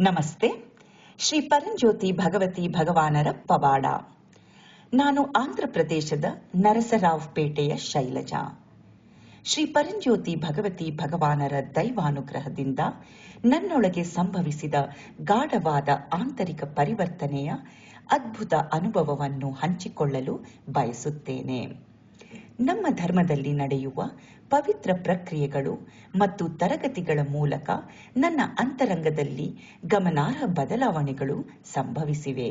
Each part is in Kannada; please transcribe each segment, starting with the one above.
ನಮಸ್ತೆ. ಶ್ರೀ ಪರಂಜ್ಯೋತಿ ಭಗವತಿ ಭಗವಾನರ ಪವಾಡ. ನಾನು ಆಂಧ್ರ ಪ್ರದೇಶದ ನರಸರಾವ್ ಪೇಟೆಯ ಶೈಲಜಾ. ಶ್ರೀ ಪರಂಜ್ಯೋತಿ ಭಗವತಿ ಭಗವಾನರ ದೈವಾನುಗ್ರಹದಿಂದ ನನ್ನೊಳಗೆ ಸಂಭವಿಸಿದ ಗಾಢವಾದ ಆಂತರಿಕ ಪರಿವರ್ತನೆಯ ಅದ್ಭುತ ಅನುಭವವನ್ನು ಹಂಚಿಕೊಳ್ಳಲು ಬಯಸುತ್ತೇನೆ. ನಮ್ಮ ಧರ್ಮದಲ್ಲಿ ನಡೆಯುವ ಪವಿತ್ರ ಪ್ರಕ್ರಿಯೆಗಳು ಮತ್ತು ತರಗತಿಗಳ ಮೂಲಕ ನನ್ನ ಅಂತರಂಗದಲ್ಲಿ ಗಮನಾರ್ಹ ಬದಲಾವಣೆಗಳು ಸಂಭವಿಸಿವೆ.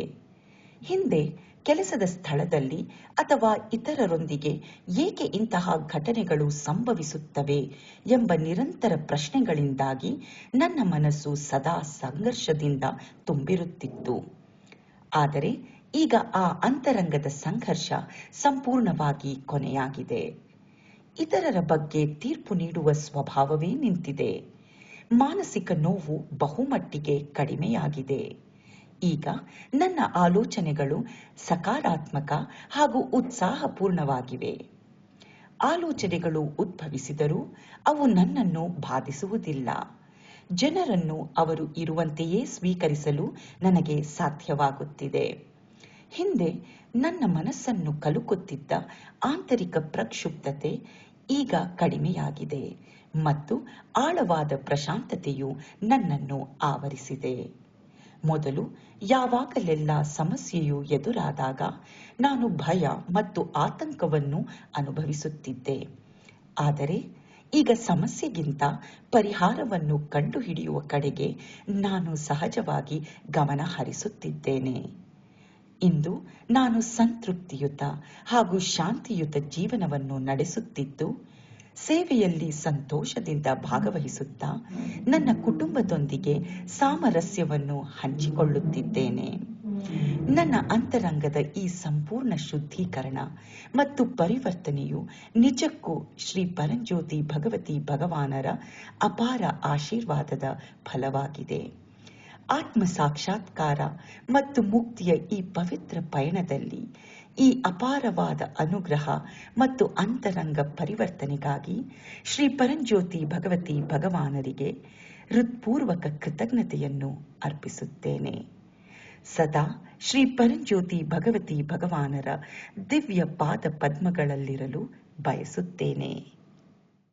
ಹಿಂದೆ ಕೆಲಸದ ಸ್ಥಳದಲ್ಲಿ ಅಥವಾ ಇತರರೊಂದಿಗೆ ಏಕೆ ಇಂತಹ ಘಟನೆಗಳು ಸಂಭವಿಸುತ್ತವೆ ಎಂಬ ನಿರಂತರ ಪ್ರಶ್ನೆಗಳಿಂದಾಗಿ ನನ್ನ ಮನಸ್ಸು ಸದಾ ಸಂಘರ್ಷದಿಂದ ತುಂಬಿರುತ್ತಿತ್ತು. ಆದರೆ ಈಗ ಆ ಅಂತರಂಗದ ಸಂಘರ್ಷ ಸಂಪೂರ್ಣವಾಗಿ ಕೊನೆಯಾಗಿದೆ. ಇತರರ ಬಗ್ಗೆ ತೀರ್ಪು ನೀಡುವ ಸ್ವಭಾವವೇ ನಿಂತಿದೆ. ಮಾನಸಿಕ ನೋವು ಬಹುಮಟ್ಟಿಗೆ ಕಡಿಮೆಯಾಗಿದೆ. ಈಗ ನನ್ನ ಆಲೋಚನೆಗಳು ಸಕಾರಾತ್ಮಕ ಹಾಗೂ ಉತ್ಸಾಹಪೂರ್ಣವಾಗಿವೆ. ಆಲೋಚನೆಗಳು ಉದ್ಭವಿಸಿದರೂ ಅವು ನನ್ನನ್ನು ಬಾಧಿಸುವುದಿಲ್ಲ. ಜನರನ್ನು ಅವರು ಇರುವಂತೆಯೇ ಸ್ವೀಕರಿಸಲು ನನಗೆ ಸಾಧ್ಯವಾಗುತ್ತಿದೆ. ಹಿಂದೆ ನನ್ನ ಮನಸ್ಸನ್ನು ಕಲುಕುತ್ತಿದ್ದ ಆಂತರಿಕ ಪ್ರಕ್ಷುಬ್ಧತೆ ಈಗ ಕಡಿಮೆಯಾಗಿದೆ ಮತ್ತು ಆಳವಾದ ಪ್ರಶಾಂತತೆಯು ನನ್ನನ್ನು ಆವರಿಸಿದೆ. ಮೊದಲು ಯಾವಾಗಲೆಲ್ಲ ಸಮಸ್ಯೆಯು ಎದುರಾದಾಗ ನಾನು ಭಯ ಮತ್ತು ಆತಂಕವನ್ನು ಅನುಭವಿಸುತ್ತಿದ್ದೆ. ಆದರೆ ಈಗ ಸಮಸ್ಯೆಗಿಂತ ಪರಿಹಾರವನ್ನು ಕಂಡುಹಿಡಿಯುವ ಕಡೆಗೆ ನಾನು ಸಹಜವಾಗಿ ಗಮನ ಹರಿಸುತ್ತಿದ್ದೇನೆ ಇಂದು ನಾನು ಸಂತೃಪ್ತಿಯುತ ಹಾಗೂ ಶಾಂತಿಯುತ ಜೀವನವನ್ನು ನಡೆಸುತ್ತಿದ್ದು, ಸೇವೆಯಲ್ಲಿ ಸಂತೋಷದಿಂದ ಭಾಗವಹಿಸುತ್ತಾ ನನ್ನ ಕುಟುಂಬದೊಂದಿಗೆ ಸಾಮರಸ್ಯವನ್ನು ಹಂಚಿಕೊಳ್ಳುತ್ತಿದ್ದೇನೆ. ನನ್ನ ಅಂತರಂಗದ ಈ ಸಂಪೂರ್ಣ ಶುದ್ಧೀಕರಣ ಮತ್ತು ಪರಿವರ್ತನೆಯು ನಿಜಕ್ಕೂ ಶ್ರೀ ಪರಂಜ್ಯೋತಿ ಭಗವತಿ ಭಗವಾನರ ಅಪಾರ ಆಶೀರ್ವಾದದ ಫಲವಾಗಿದೆ. ಆತ್ಮ ಸಾಕ್ಷಾತ್ಕಾರ ಮತ್ತು ಮುಕ್ತಿಯ ಈ ಪವಿತ್ರ ಪಯಣದಲ್ಲಿ ಈ ಅಪಾರವಾದ ಅನುಗ್ರಹ ಮತ್ತು ಅಂತರಂಗ ಪರಿವರ್ತನೆಗಾಗಿ ಶ್ರೀ ಪರಂಜ್ಯೋತಿ ಭಗವತಿ ಭಗವಾನರಿಗೆ ಹೃತ್ಪೂರ್ವಕ ಕೃತಜ್ಞತೆಯನ್ನು ಅರ್ಪಿಸುತ್ತೇನೆ. ಸದಾ ಶ್ರೀ ಪರಂಜ್ಯೋತಿ ಭಗವತಿ ಭಗವಾನರ ದಿವ್ಯ ಪಾದ ಪದ್ಮಗಳಲ್ಲಿರಲು ಬಯಸುತ್ತೇನೆ.